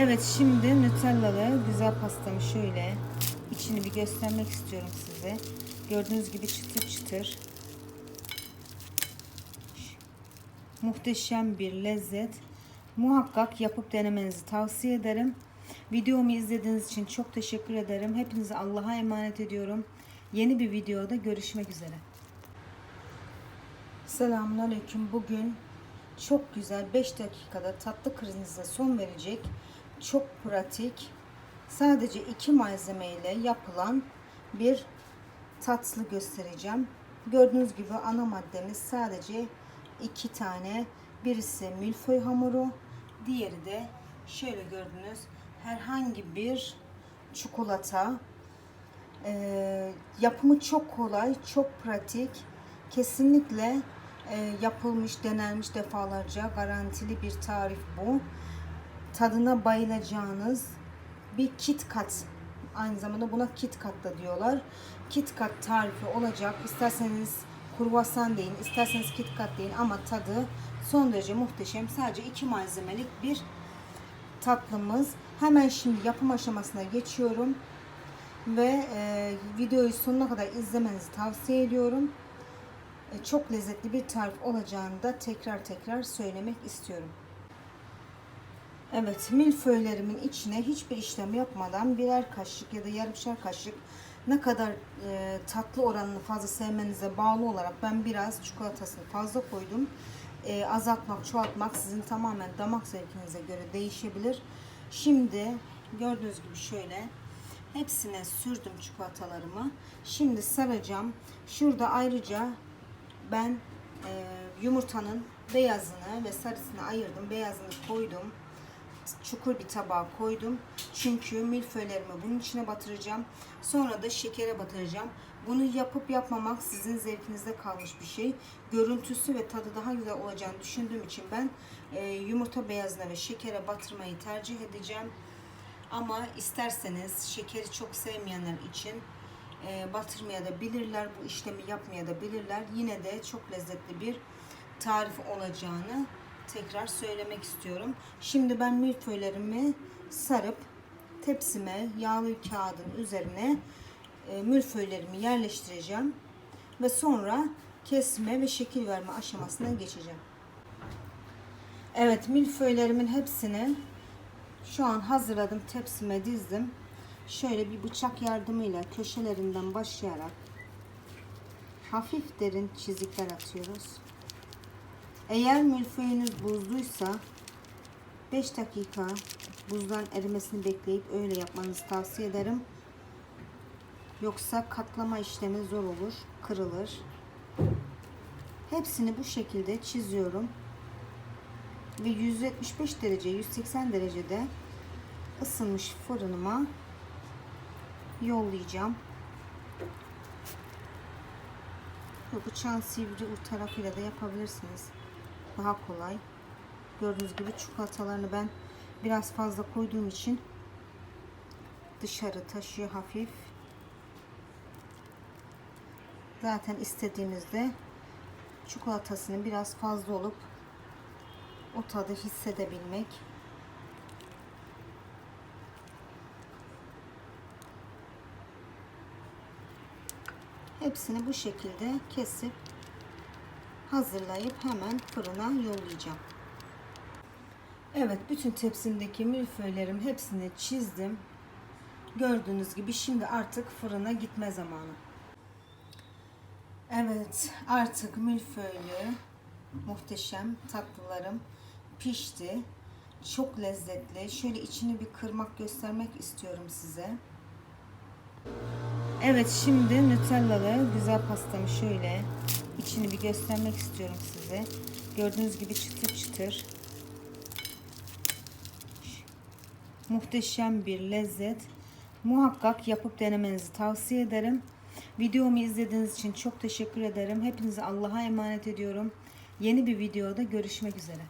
Evet şimdi Nutellalı güzel pastamı şöyle içini bir göstermek istiyorum size. Gördüğünüz gibi çıtır çıtır. Muhteşem bir lezzet. Muhakkak yapıp denemenizi tavsiye ederim. Videomu izlediğiniz için çok teşekkür ederim. Hepinizi Allah'a emanet ediyorum. Yeni bir videoda görüşmek üzere. Selamünaleyküm. Bugün çok güzel 5 dakikada tatlı krizinize son verecek çok pratik sadece iki malzeme ile yapılan bir tatlı göstereceğim. Gördüğünüz gibi ana maddemiz sadece iki tane. Birisi milföy hamuru, diğeri de şöyle gördüğünüz herhangi bir çikolata. Ee, yapımı çok kolay, çok pratik. Kesinlikle e, yapılmış, denenmiş defalarca garantili bir tarif bu. Tadına bayılacağınız bir kit kat. Aynı zamanda buna kit kat da diyorlar. Kit kat tarifi olacak. İsterseniz kruvasan deyin, isterseniz kit kat deyin ama tadı son derece muhteşem. Sadece iki malzemelik bir tatlımız. Hemen şimdi yapım aşamasına geçiyorum. Ve e, videoyu sonuna kadar izlemenizi tavsiye ediyorum. E, çok lezzetli bir tarif olacağını da tekrar tekrar söylemek istiyorum. Evet, milföylerimin içine hiçbir işlem yapmadan birer kaşık ya da yarımşar kaşık ne kadar e, tatlı oranını fazla sevmenize bağlı olarak ben biraz çikolatasını fazla koydum. E, azaltmak, çoğaltmak sizin tamamen damak zevkinize göre değişebilir. Şimdi gördüğünüz gibi şöyle hepsine sürdüm çikolatalarımı. Şimdi saracağım. Şurada ayrıca ben e, yumurtanın beyazını ve sarısını ayırdım. Beyazını koydum çukur bir tabağa koydum. Çünkü milföylerimi bunun içine batıracağım. Sonra da şekere batıracağım. Bunu yapıp yapmamak sizin zevkinizde kalmış bir şey. Görüntüsü ve tadı daha güzel olacağını düşündüğüm için ben e, yumurta beyazına ve şekere batırmayı tercih edeceğim. Ama isterseniz şekeri çok sevmeyenler için e, batırmaya da bilirler. Bu işlemi yapmaya da bilirler. Yine de çok lezzetli bir tarif olacağını tekrar söylemek istiyorum. Şimdi ben milföylerimi sarıp tepsime yağlı kağıdın üzerine e, milföylerimi yerleştireceğim ve sonra kesme ve şekil verme aşamasına geçeceğim. Evet milföylerimin hepsini şu an hazırladım tepsime dizdim. Şöyle bir bıçak yardımıyla köşelerinden başlayarak hafif derin çizikler atıyoruz. Eğer milföyünüz buzluysa 5 dakika buzdan erimesini bekleyip öyle yapmanızı tavsiye ederim. Yoksa katlama işlemi zor olur, kırılır. Hepsini bu şekilde çiziyorum. Ve 175 derece, 180 derecede ısınmış fırınıma yollayacağım. Bıçağın sivri uç tarafıyla da yapabilirsiniz daha kolay. Gördüğünüz gibi çikolatalarını ben biraz fazla koyduğum için dışarı taşıyor hafif. Zaten istediğimizde çikolatasının biraz fazla olup o tadı hissedebilmek. Hepsini bu şekilde kesip hazırlayıp hemen fırına yollayacağım. Evet bütün tepsimdeki milföylerin hepsini çizdim. Gördüğünüz gibi şimdi artık fırına gitme zamanı. Evet artık milföylü muhteşem tatlılarım pişti. Çok lezzetli. Şöyle içini bir kırmak göstermek istiyorum size. Evet şimdi Nutellalı güzel pastamı şöyle içini bir göstermek istiyorum size. Gördüğünüz gibi çıtır çıtır. Muhteşem bir lezzet. Muhakkak yapıp denemenizi tavsiye ederim. Videomu izlediğiniz için çok teşekkür ederim. Hepinizi Allah'a emanet ediyorum. Yeni bir videoda görüşmek üzere.